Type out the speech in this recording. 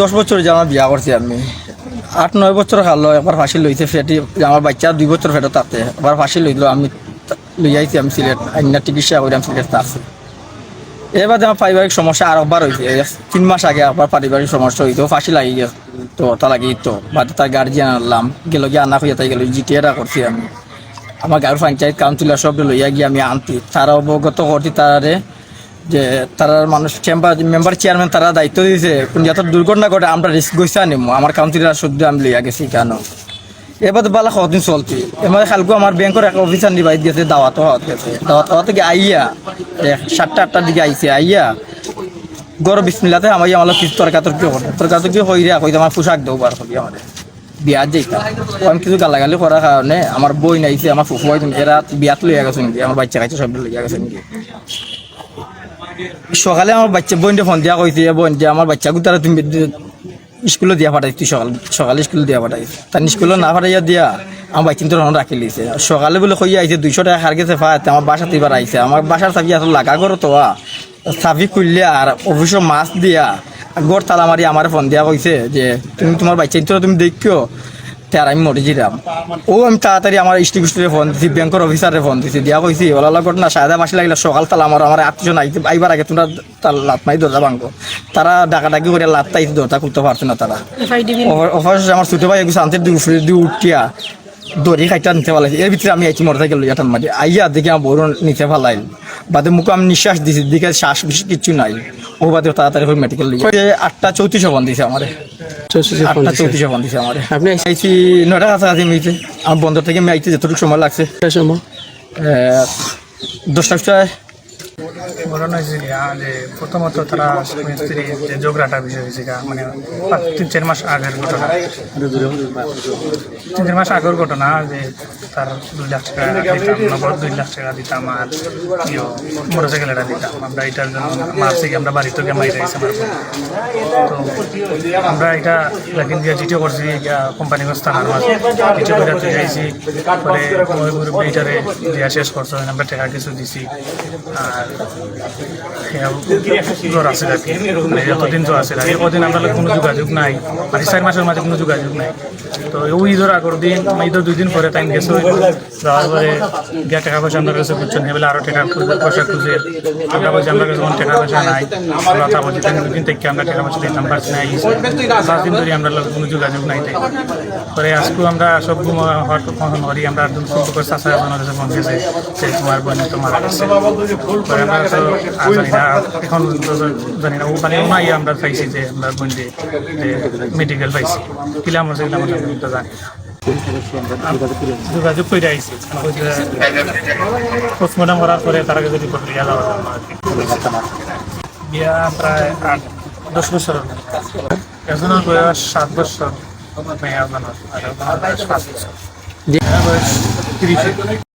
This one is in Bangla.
দশ বছর আমার বিয়া করছি আমি। আট, নয় বছর খালো একবার ফাঁসি লইছে ফেটি আমার বাচ্চা দুই বছর ফেরত তাতে একবার ফাঁসি লইল, আমি লই আইছি, আমি সিলেট আইনা চিকিৎসা করে আমি সিলেট আসছি এবার আমার পারিবারিক সমস্যা আর একবার হয়েছে তিন মাস আগে একবার পারিবারিক সমস্যা হইতো, ফাঁসি লাগি গেছে। তো তা লাগি তো বাদে তার গার্জিয়ান আনলাম। গেল গিয়ে আনা হইয়া তাই গেল জিটিএটা করছি আমি। আমার গাঁর পঞ্চায়েত কাউন্সিলর সব লইয়া গিয়ে আমি আনতি তারা অবগত করছি তারারে যে তারা মানুষ চেম্বার মেম্বার চেয়ারম্যান তারা দায়িত্ব দিয়েছে। যাতে দুর্ঘটনা ঘটে, আমরা রিস্ক গইছে আনিমু। আমার কাউন্সিলর শুদ্ধ আমি লইয়া গেছি কেন এবার তো বালা কদিন চলতি। এবার খালকু আমার ব্যাংকের এক অফিসার নিবাই দিয়েছে দাওয়াত হওয়াত গেছে দাওয়াত হওয়া থেকে আইয়া সাতটা আটটার দিকে আইছে, আইয়া গরম বিসমিল্লাতে আমার আমার কিছু তরকা তরকি করে তরকা তরকি হইরে কইতে আমার পোশাক দেবো বার করি আমার বিয়াত যাইতাম আমি কিছু গালাগালি করার কারণে আমার বই নাইছে আমার ফুফু হয় এরা বিয়াত লইয়া গেছে নাকি? আমার বাচ্চা কাছে সব লইয়া গেছে নাকি? সকালে আমার বাচ্চা, বোনটা ফোন দিয়া কইছে বোন যে আমার বাচ্চা গুতারা তুমি স্কুলে দিয়া পাঠাই তুই সকাল, সকালে স্কুলে দিয়া পাঠাই তার স্কুলে না পাঠাইয়া দিয়া, আমার বাচ্চা তো তখন রাখি লিছে সকালে বলে কইয়া আইছে, দুইশো টাকা খার গেছে ফাত আমার বাসাতে এবার আইছে। আমার বাসার চাবি এত লাগা করো তো। চাবি খুললে আর অফিসের মাছ দিয়া গড় তালা মারি আমার ফোন দিয়া কইছে যে, তুমি তোমার বাচ্চা তুমি দেখিও তার আমি মরে যেতাম। ও আমি তাড়াতাড়ি আমার স্টিক স্টোরে ফোন দিছি ব্যাংকের অফিসারে ফোন দিছি। দিয়া কইছি ওলা লগত না সাদা মাসি লাগিলে সকাল তালা আমার আমার আত্মীয় আইতে আইবার আগে তোমরা তার লাত মারি দরজা ভাঙবো তারা ডাকা ডাকি করে লাত তাইতে দরজা খুলতে পারছে না তারা। অফিস আমার ছুটে ভাই কিছু আনতে দিয়ে উঠিয়া দড়ি খাইটা নিতে পারলাইছে এর ভিতরে আমি আইছি মোটর সাইকেল লইয়া টান মারি আইয়া দেখি আমার বড় নিতে পারলাইল বাদে মুখে আমি নিঃশ্বাস দিছি দিকে শ্বাস বেশি কিচ্ছু নাই। ও বাদে তাড়াতাড়ি হয়ে মেডিকেল লিখে আটটা চৌত্রিশ ফোন দিছে আমার। আটটা চৌত্রিশ ফোন দিছে আমার। আপনি আইছি নয়টা কাছাকাছি মিলছে আমার বন্ধ থেকে আমি আইতে যতটুকু সময় লাগছে। সময়? দশটা ঘটনা হয়েছে যে প্রথমত তারা স্বামী স্ত্রী যে ঝগড়াটা বিষয় হয়েছে মানে তিন, চার মাস আগের ঘটনা। তিন, চার মাস আগের ঘটনা, যে তার দুই লাখ টাকা দিতাম, নগদ দুই লাখ টাকা দিতাম আর ইয়ে মোটর সাইকেল এটা দিতাম। আমরা এটার জন্য মারছি আমরা বাড়ি থেকে মাইরে গেছি তো আমরা এটা লাকিন দিয়ে জিটিও করছি গিয়া কোম্পানি থানার মাঝে। জিটিও করে তুই যাইছি পরে এইটারে দিয়া শেষ করছ আমরা টাকা কিছু দিছি। আর এতদিন লোক কোনো যোগাযোগ নাই। চার মাসের মাঝে কোনো যোগাযোগ নাই। তো ওই ঈদের আগর দিন ঈদের দুই দিন পরে টাইম গেছে যাওয়ার পরে গিয়া টাকা পয়সা আমরা কাছে আরও টাকা পয়সা খুঁজে। আমরা বলছি আমরা কাছে টাকা পয়সা নাই। বলছি দুদিন থেকে আমরা টাকা পয়সা দিতাম পারছি না দিন ধরে আমরা কোনো যোগাযোগ নাই তাই পরে আজকেও আমরা সব হওয়ার ফোন করি আমরা একদম সম্পর্ক চাষা কাছে তোমার বোন পরে আমরা জানি না এখন জানি না ওখানে নাই আমরা পাইছি যে আমরা বোন যে মেডিকেল পাইছি। কিলাম হচ্ছে কিলাম হচ্ছে আমি তো জানি। যোগাযোগ করে আইছি। পোস্টমর্টম করার পরে তারা যদি রিপোর্ট লিয়া যাওয়া। বিয়া প্রায় আট দশ বছর একজনের বয়স সাত বছর মেয়ে আর বয়স পাঁচ বছর। বয়স তিরিশে।